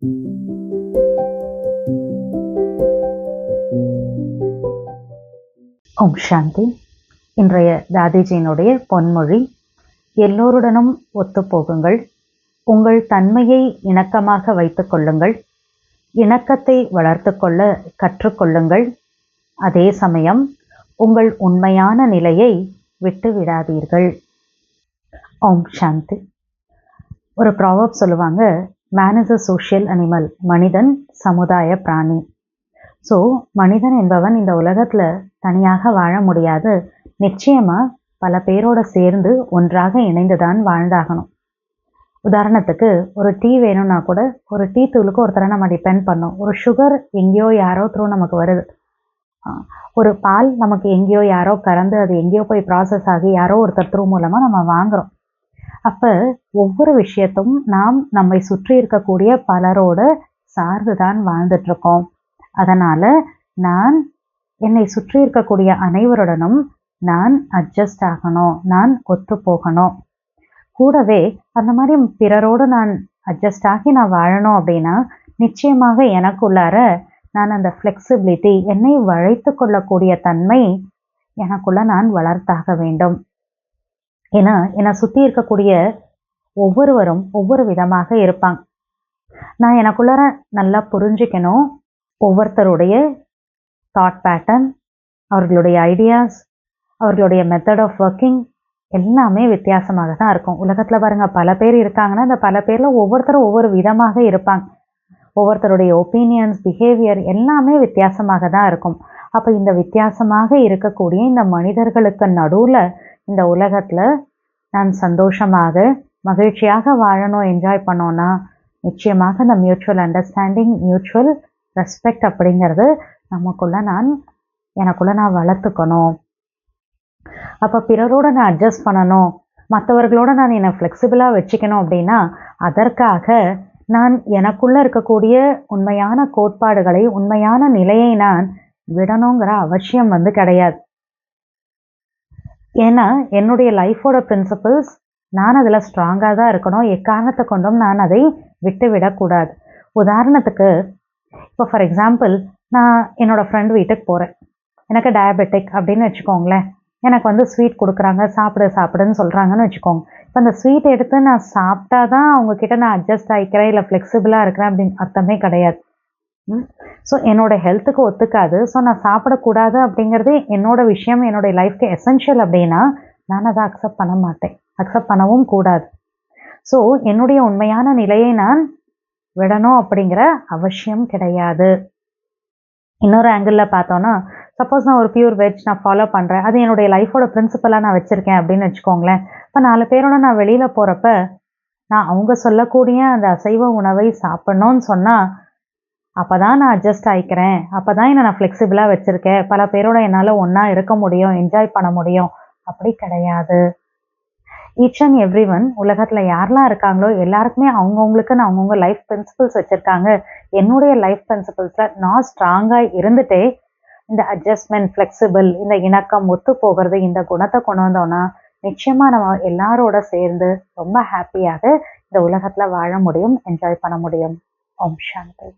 ஓம் சாந்தி. இன்றைய தாதிஜியினுடைய பொன்மொழி எல்லோருடனும் ஒத்துப்போகுங்கள் உங்கள் தன்மையை இணக்கமாக வைத்துக் கொள்ளுங்கள். இணக்கத்தை வளர்த்து கொள்ள கற்றுக்கொள்ளுங்கள் அதே சமயம் உங்கள் உண்மையான நிலையை விட்டு விடாதீர்கள். ஓம் சாந்தி. ஒரு ப்ராவப் சொல்லுவாங்க man is a social animal மனிதன் சமுதாய பிராணி. ஸோ மனிதன் என்பவன் இந்த உலகத்தில் தனியாக வாழ முடியாது. நிச்சயமாக பல பேரோட சேர்ந்து ஒன்றாக இணைந்து தான் வாழ்ந்தாகணும். உதாரணத்துக்கு ஒரு டீ வேணும்னா கூட ஒரு டீ தூளுக்கு ஒருத்தரை நம்ம டிபெண்ட் பண்ணோம். ஒரு சுகர் எங்கேயோ யாரோ த்ரூ நமக்கு வருது. ஒரு பால் நமக்கு எங்கேயோ யாரோ கறந்து அது எங்கேயோ போய் ப்ராசஸ் ஆகி யாரோ ஒருத்தர் த்ரூ மூலமாக நம்ம வாங்குகிறோம் அப்போ ஒவ்வொரு விஷயத்தும் நாம் நம்மை சுற்றி இருக்கக்கூடிய பலரோடு சார்ந்து தான் வாழ்ந்துட்டுருக்கோம். அதனால் நான் என்னை சுற்றி இருக்கக்கூடிய அனைவருடனும் நான் அட்ஜஸ்ட் ஆகணும் நான் ஒத்து போகணும். கூடவே அந்த மாதிரி பிறரோடு நான் அட்ஜஸ்ட் ஆகி நான் வாழணும் அப்படின்னா நிச்சயமாக எனக்குள்ளார நான் அந்த ஃப்ளெக்சிபிலிட்டி என்னை வளைத்து கொள்ளக்கூடிய தன்மை எனக்குள்ள நான் வளர்த்தாக வேண்டும். ஏன்னா என்னை சுற்றி இருக்கக்கூடிய ஒவ்வொருவரும் ஒவ்வொரு விதமாக இருப்பாங்க. நான் எனக்குள்ளார நல்லா புரிஞ்சுக்கணும். ஒவ்வொருத்தருடைய தாட் பேட்டர்ன் அவர்களுடைய ஐடியாஸ் அவர்களுடைய மெத்தட் ஆஃப் ஒர்க்கிங் எல்லாமே வித்தியாசமாக தான் இருக்கும். உலகத்தில் பாருங்கள் பல பேர் இருக்காங்கன்னா அந்த பல பேரில் ஒவ்வொருத்தரும் ஒவ்வொரு விதமாக இருப்பாங்க. ஒவ்வொருத்தருடைய ஒப்பீனியன்ஸ் பிஹேவியர் எல்லாமே வித்தியாசமாக தான் இருக்கும். அப்போ இந்த வித்தியாசமாக இருக்கக்கூடிய இந்த மனிதர்களுக்கு நடுவில் இந்த உலகத்தில் நான் சந்தோஷமாக மகிழ்ச்சியாக வாழணும் என்ஜாய் பண்ணோன்னா நிச்சயமாக இந்த மியூச்சுவல் அண்டர்ஸ்டாண்டிங் மியூச்சுவல் ரெஸ்பெக்ட் அப்படிங்கிறது நமக்குள்ளே நான் எனக்குள்ளே நான் வளர்த்துக்கணும். அப்போ பிறரோட நான் அட்ஜஸ்ட் பண்ணணும். மற்றவர்களோட நான் என்னை ஃப்ளெக்சிபிளாக வச்சுக்கணும் அப்படின்னா அதற்காக நான் எனக்குள்ளே இருக்கக்கூடிய உண்மையான கோட்பாடுகளை உண்மையான நிலையை நான் விடணுங்கிற அவசியம் வந்து கிடையாது. ஏன்னா என்னுடைய லைஃபோட பிரின்சிபிள்ஸ் நான் அதில் ஸ்ட்ராங்காக தான் இருக்கணும். எக்காரணத்தை கொண்டும் நான் அதை விட்டு விடக்கூடாது உதாரணத்துக்கு இப்போ ஃபார் எக்ஸாம்பிள் நான் என்னோடய ஃப்ரெண்ட் வீட்டுக்கு போகிறேன் எனக்கு டயபெட்டிக் அப்படின்னு வச்சுக்கோங்களேன். எனக்கு வந்து ஸ்வீட் கொடுக்குறாங்க சாப்பிடு சாப்பிடுன்னு சொல்கிறாங்கன்னு வச்சுக்கோங்க. இப்போ அந்த ஸ்வீட் எடுத்து நான் சாப்பிட்டா தான் அவங்கக்கிட்ட நான் அட்ஜஸ்ட் ஆகிக்கிறேன் இல்லை ஃப்ளெக்சிபிளாக இருக்கிறேன் அப்படின்னு அர்த்தமே கிடையாது. ஸோ என்னோட ஹெல்த்துக்கு ஒத்துக்காது. ஸோ நான் சாப்பிடக்கூடாது அப்படிங்கிறது என்னோட விஷயம் என்னுடைய லைஃப்க்கு எசென்ஷியல் அப்படின்னா நான் அதை அக்செப்ட் பண்ண மாட்டேன். அக்செப்ட் பண்ணவும் கூடாது. ஸோ என்னுடைய உண்மையான நிலையை நான் விடணும் அப்படிங்கிற அவசியம் கிடையாது. இன்னொரு ஆங்கிளில் பார்த்தோன்னா சப்போஸ் நான் ஒரு பியூர் வெஜ் நான் ஃபாலோ பண்ணுறேன் அது என்னுடைய லைஃபோட பிரின்சிபலாக நான் வச்சுருக்கேன் அப்படின்னு வச்சுக்கோங்களேன். இப்போ நாலு பேரோட நான் வெளியில் போகிறப்ப நான் அவங்க சொல்லக்கூடிய அந்த அசைவ உணவை சாப்பிட்ணுன்னு சொன்னால் அப்போ தான் நான் அட்ஜஸ்ட் ஆகிக்கிறேன் அப்போ தான் என்னை நான் ஃப்ளெக்சிபிளாக வச்சுருக்கேன். பல பேரோட என்னால் ஒன்றா இருக்க முடியும் என்ஜாய் பண்ண முடியும். அப்படி கிடையாது. ஈச் அண்ட் எவ்ரி ஒன் உலகத்தில் யாரெல்லாம் இருக்காங்களோ எல்லாருக்குமே அவங்கவுங்களுக்குன்னு அவங்கவுங்க லைஃப் பிரின்சிபல்ஸ் வச்சுருக்காங்க. என்னுடைய லைஃப் பிரின்சிபல்ஸில் நான் ஸ்ட்ராங்காக இருந்துட்டே இந்த அட்ஜஸ்ட்மெண்ட் ஃப்ளெக்சிபிள் இந்த இணக்கம் ஒத்து போகிறது இந்த குணத்தை கொண்டு வந்தோன்னா நிச்சயமாக நம்ம எல்லாரோட சேர்ந்து ரொம்ப ஹாப்பியாக இந்த உலகத்தில் வாழ முடியும் என்ஜாய் பண்ண முடியும். ஓம் சாந்தி.